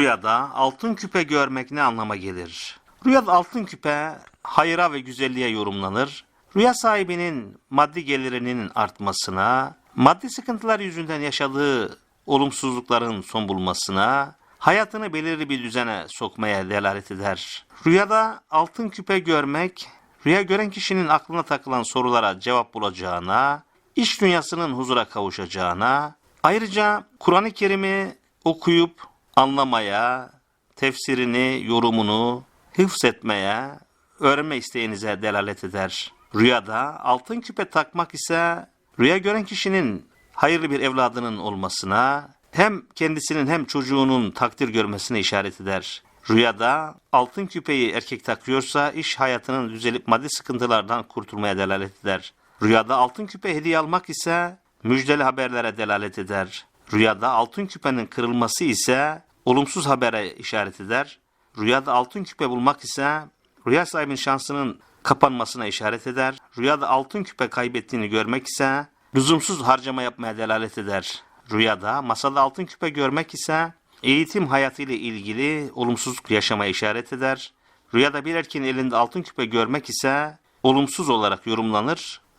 Rüyada altın küpe görmek ne anlama gelir? Rüyada altın küpe hayra ve güzelliğe yorumlanır. Rüya sahibinin maddi gelirinin artmasına, maddi sıkıntılar yüzünden yaşadığı olumsuzlukların son bulmasına, hayatını belirli bir düzene sokmaya delalet eder. Rüyada altın küpe görmek, rüya gören kişinin aklına takılan sorulara cevap bulacağına, iş dünyasının huzura kavuşacağına, ayrıca Kur'an-ı Kerim'i okuyup anlamaya, tefsirini, yorumunu hıfz etmeye, öğrenme isteğinize delalet eder. Rüyada altın küpe takmak ise rüya gören kişinin hayırlı bir evladının olmasına, hem kendisinin hem çocuğunun takdir görmesine işaret eder. Rüyada altın küpeyi erkek takıyorsa iş hayatının düzelip maddi sıkıntılardan kurtulmaya delalet eder. Rüyada altın küpe hediye almak ise müjdeli haberlere delalet eder. Rüyada altın küpenin kırılması ise olumsuz habere işaret eder. Rüyada altın küpe bulmak ise rüya sahibinin şansının kapanmasına işaret eder. Rüyada altın küpe kaybettiğini görmek ise lüzumsuz harcama yapmaya delalet eder. Rüyada masada altın küpe görmek ise eğitim hayatıyla ilgili olumsuzluk yaşamaya işaret eder. Rüyada bir erkeğin elinde altın küpe görmek ise olumsuz olarak yorumlanır.